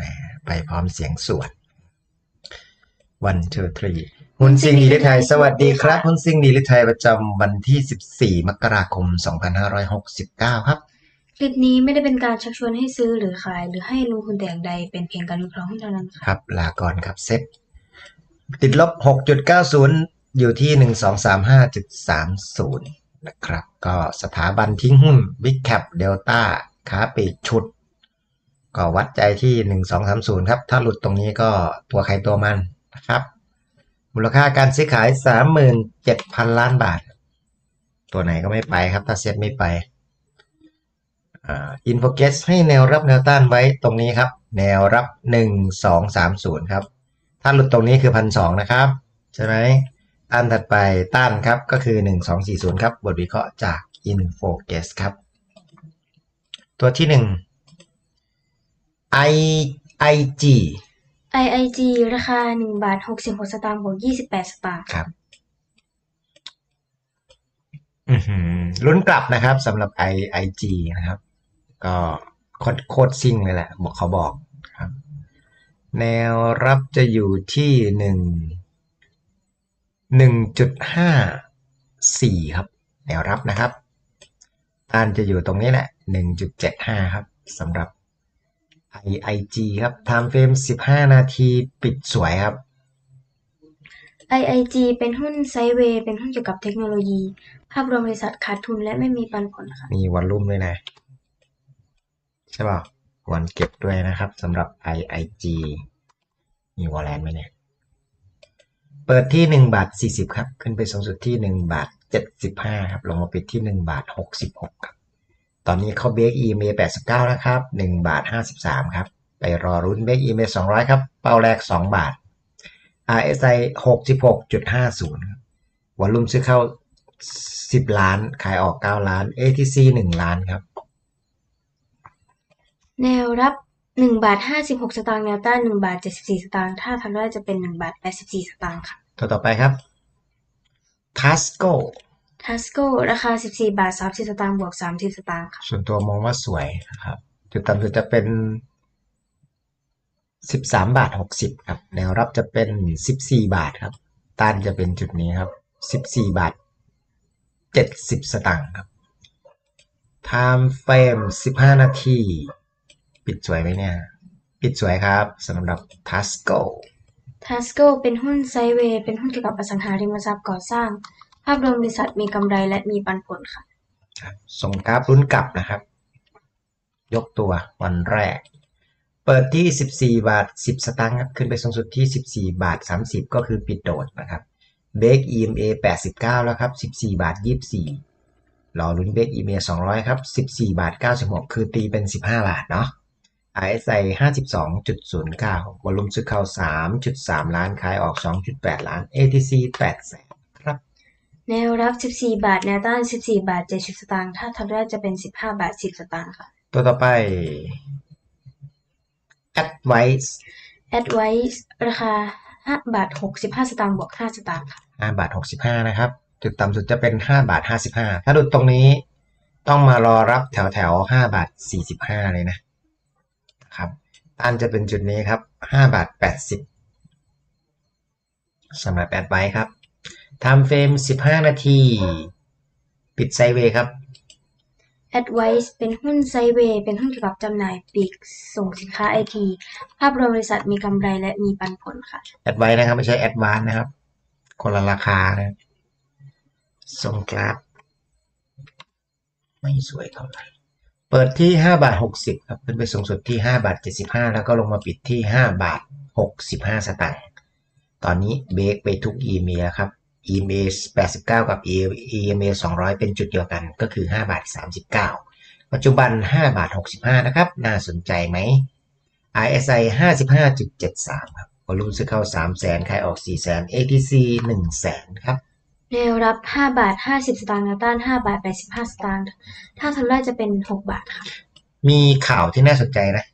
แหมไปพร้อมเสียงสวด one two three หุ้นซิงดีลิไทย สวัสดีครับหุ้นซิงดีลิไทยประจำวันที่ 14 มกราคม 2569 ครับ คลิปนี้ไม่ได้เป็นการชักชวนให้ซื้อหรือขาย หรือให้ลงทุนแต่อย่างใดเป็นเพียงการวิเคราะห์เท่านั้นค่ะครับ ลาก่อนครับเซ็ตติดลบ 6.90 อยู่ที่ 1235.30 นะครับ ก็สถาบันทิ้งหุ้น Big Cap Delta ค้าปลีกชุด ก็วัดใจที่ 1230 ครับ ถ้าหลุดตรงนี้ก็ตัวใครตัวมันนะครับ มูลค่าการซื้อขาย 37,000 ล้านบาท ตัวไหนก็ไม่ไปครับ ถ้าเซ็ตไม่ไปอินโฟเกสให้แนวรับแนวต้านไว้ตรงนี้ครับ แนวรับ 1230 ครับ ถ้าหลุดตรงนี้คือพันสองนะครับ ใช่ไหมต้านถัดไปต้านครับก็คือ 1240 ครับ บทวิเคราะห์จาก Infocus ครับ ตัวที่ 1 I IG IIG ราคา1บาท66สตางค์บวก28สตางค์ครับอือหือลุ้นกลับนะครับสำหรับ I IG นะครับ ก็โคตรโคตรซิ่งเลยแหละ บอกเขาบอกครับ แนวรับจะอยู่ที่หนึ่งหนึ่งจุดห้าสี่ครับ แนวรับนะครับต้านจะอยู่ตรงนี้แหละหนึ่งจุดเจ็ดห้าครับสำหรับ IIG ครับ time frame สิบห้านาทีปิดสวยครับ IIG เป็นหุ้นไซด์เวย์เป็นหุ้นเกี่ยวกับเทคโนโลยี ภาพรวมบริษัทขาดทุนและไม่มีปันผลค่ะมีวอลลุ่มด้วยนะ ใช่ป่ะควรเก็บด้วยนะครับสำหรับ IIG มีวอลเลนไหมเนี่ย เปิดที่ 1 บาท 40 ครับ ขึ้นไปสูงสุดที่ 1 บาท 75 ครับ ลงมาปิดที่ 1 บาท 66 ครับ ตอนนี้เขาเบรก EMA 89นะครับ1บาท53ครับ ไปรอรุ้นเบรก EMA 200ครับ เป้าแรก2บาท RSI 66.50ครับวอลลุ่มซื้อเข้า10ล้าน ขายออก9ล้าน ATC 1ล้านครับ แนวรับ1บาท56สตางค์แนวต้าน1บาท74สตางค์ถ้าทำได้จะเป็น1บาท84สตางค์ค่ะตัวต่อไปครับ Tasco Tasco ราคา 14 บาท 30 สตางค์บวก 30 สตางค์ค่ะส่วนตัวมองว่าสวยนะครับ จุดต่ำสุดจะเป็น 13 บาท 60 ครับ แนวรับจะเป็น 14 บาทครับ ต้านจะเป็นจุดนี้ครับ 14 บาท 70 สตางค์ครับ Time frame 15 นาที ปิดสวยไหมเนี่ย ปิดสวยครับสำหรับ Tasco Tasco เป็นหุ้นไซด์เวย์เป็นหุ้นเกี่ยวกับอสังหาริมทรัพย์ก่อสร้าง ภาพรวมบริษัทมีกำไรและมีปันผลค่ะ ครับส่งกราฟรุ่นกลับนะครับ ยกตัววันแรก เปิดที่ 14 บาท 10 สตางค์ครับขึ้นไปสูงสุดที่ 14 บาท 30 ก็คือปิดโดดนะครับเบรก EMA 89 แล้วครับ 14 บาท 24รอลุ้นเบรก EMA 200 ครับ 14 บาท 96 คือตีเป็น 15 บาทเนาะ RSI 52.09วอลุ่มซื้อเข้า 3.3 ล้านขายออก 2.8 ล้าน ATC 8แสน แนวรับ 14 บาท แนวต้าน 14 บาท 70 สตางค์ ถ้าทำได้จะเป็น 15 บาท 10 สตางค์ค่ะ ตัวต่อไป Advice Advice ราคา 5 บาท 65 สตางค์ บวก 5 สตางค์ค่ะ 5 บาท 65 นะครับ จุดต่ำสุดจะเป็น 5 บาท 55 ถ้าหลุดตรงนี้ต้องมารอรับแถวแถวๆ5บาท 45 เลยนะครับ ต้านจะเป็นจุดนี้ครับ 5 บาท 80สำหรับแอด ไว้ครับ time frame 15นาที ปิดไซด์เวย์ครับ Advice เป็นหุ้นไซด์เวย์เป็นหุ้นเกี่ยวกับจำหน่ายปลีกส่งสินค้าไอที ภาพรวมบริษัทมีกำไรและมีปันผลค่ะแอดไว้นะครับ ไม่ใช่แอดวานนะครับ คนละราคานะส่งกราฟ ไม่สวยเท่าไหร่เปิดที่5บาท60ครับขึ้นไปสูงสุดที่5บาท75 แล้วก็ลงมาปิดที่5บาท65 สตางค์ตอนนี้เบรกไปทุก EMA แล้วครับ EMA 89 กับ EMA 200 เป็นจุดเดียวกันก็คือ 5 บาท 39 ปัจจุบัน 5 บาท 65 นะครับ น่าสนใจไหม RSI 55.73 ครับวอลุ่มซื้อเข้า 3 0 0 0 0 0ขายออก 4 0 0 0 0 ATC 1 0 0 0 0 0ครับแนวรับ 5 บาท 50 สตางค์แนวต้าน 5 บาท 85 สตางค์ ถ้าทำได้จะเป็น 6 บาทค่ะ มีข่าวที่น่าสนใจนะ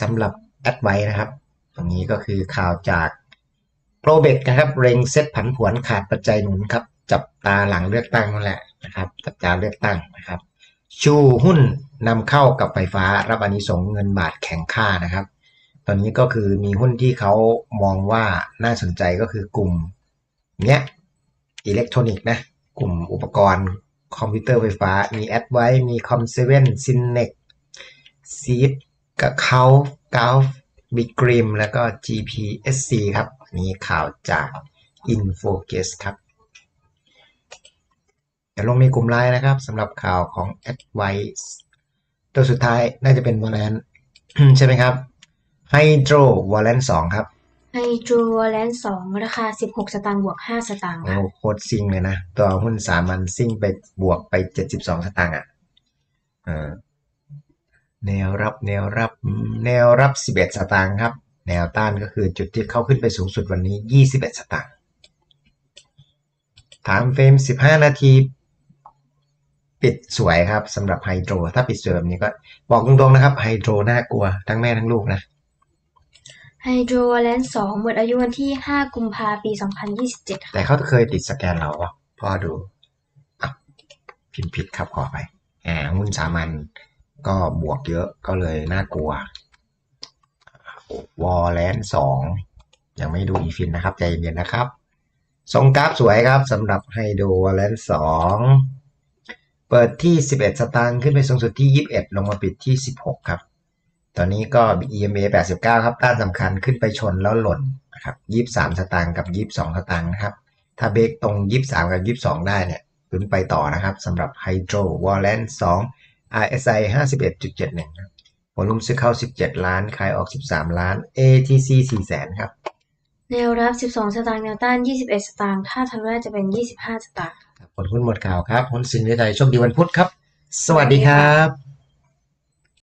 สำหรับแอดไว้นะครับ ตรงนี้ก็คือข่าวจาก โปรเบกนะครับเร่งเซตผันผวนขาดปัจจัยหนุนครับ จับตาหลังเลือกตั้งนั่นแหละนะครับ จับตาเลือกตั้งนะครับ ชูหุ้นนำเข้ากับไฟฟ้ารับอานิสงส์เงินบาทแข็งค่านะครับ ตอนนี้ก็คือมีหุ้นที่เขามองว่าน่าสนใจก็คือกลุ่มเนี้ยอิเล็กทรอนิกส์นะกลุ่มอุปกรณ์คอมพิวเตอร์ไฟฟ้ามีแอดไว้มีคอมเซเว่นซินเน็กซีดกับเขากาฟ บิกริมแล้วก็ GPSC ครับอันนี้ข่าวจาก Infocus ครับเดี๋ยวลงในกลุ่มไลน์นะครับสำหรับข่าวของ Advice ตัวสุดท้ายน่าจะเป็น Valent ใช่ไหมครับ Hydro Valent 2ครับไฮโดรแลนด์สองราคา 16 สตางค์บวก 5 สตางค์โอ้ค่ะโคตรซิงเลยนะ ตัวหุ้นสามัญซิงไปบวกไป 72 สตางค์อะเออ แนวรับแนวรับอืมแนวรับ 11 สตางค์ครับ แนวต้านก็คือจุดที่เข้าขึ้นไปสูงสุดวันนี้ 21 สตางค์ถามเฟรม 15 นาที ปิดสวยครับสำหรับไฮโดรถ้าปิดสวยแบบนี้ก็บอกตรงๆนะครับไฮโดรน่ากลัวทั้งแม่ทั้งลูกนะไฮโดรแลนด์สองหมดอายุวันที่ 5 กุมภาปี 2027ค่ะแต่เขาเคยติดสแกนเราอะพ่อดูอะพิมพ์ผิดครับขอไปอ่าหุ้นสามัญ ก็บวกเยอะก็เลยน่ากลัววอลแลนสองยังไม่ดูอีฟินนะครับ ใจเย็นๆนะครับ ทรงกราฟสวยครับสำหรับไฮโดวอลแลนสองเปิดที่ 11 สตางค์ขึ้นไปสูงสุดที่ 21 ลงมาปิดที่ 16 ครับ ตอนนี้ก็ EMA 89 ครับต้านสำคัญขึ้นไปชนแล้วหล่นนะครับ 23 สตางค์กับ 22 สตางค์นะครับ ถ้าเบรกตรง 23 กับ 22 ได้เนี่ยลุ้นไปต่อนะครับสำหรับ Hydro w a l l a n 2 RSI 51.71ครับวอลุ่มซื้อเข้า 17 ล้าน ขายออก 13 ล้าน ATC 4แสนครับ แนวรับ 12 สตางค์แนวต้าน 21 สตางค์ถ้าทะลุได้จะเป็น 25 สตางค์ผลหุ้นหมดข่าวครับหุ้นสินเมืองไทยโชคดีวันพุธครับ สวัสดีครับ